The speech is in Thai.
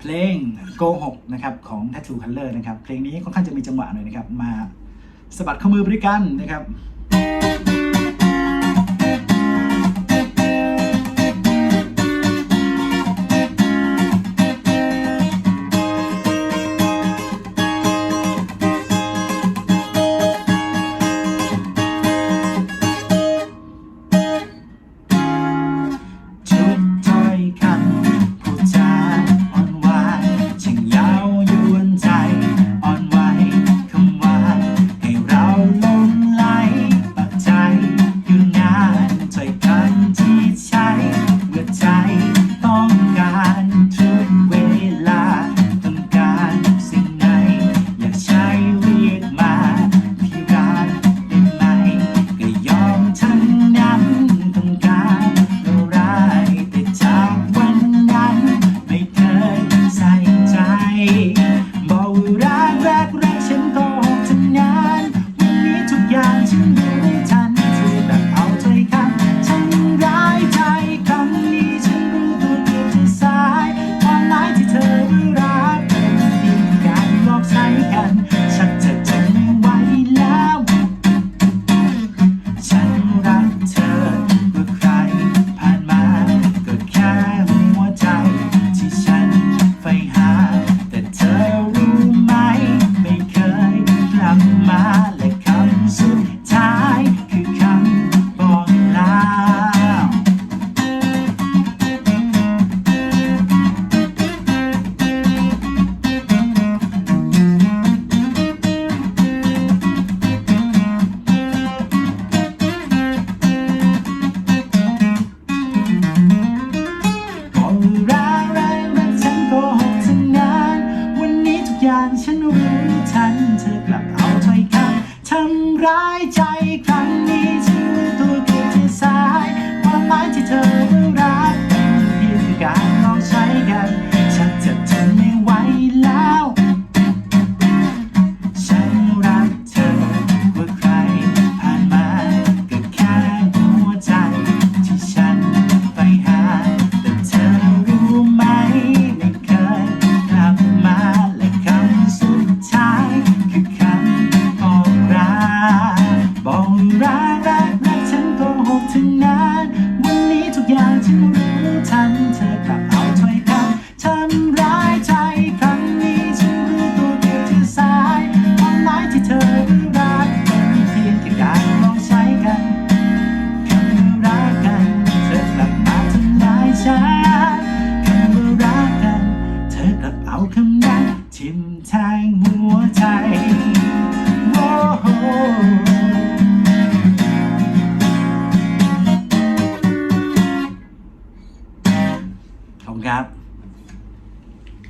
เพลงโกหกนะครับของ Tattoo Color นะครับ เพลงนี้ค่อนข้างจะมีจังหวะหน่อยนะครับ มาสะบัดข้อมือไปด้วยกันนะครับ ฉันรู้ฉันเธอกลับเอาถ้อยคำทำร้ายใจ ครับ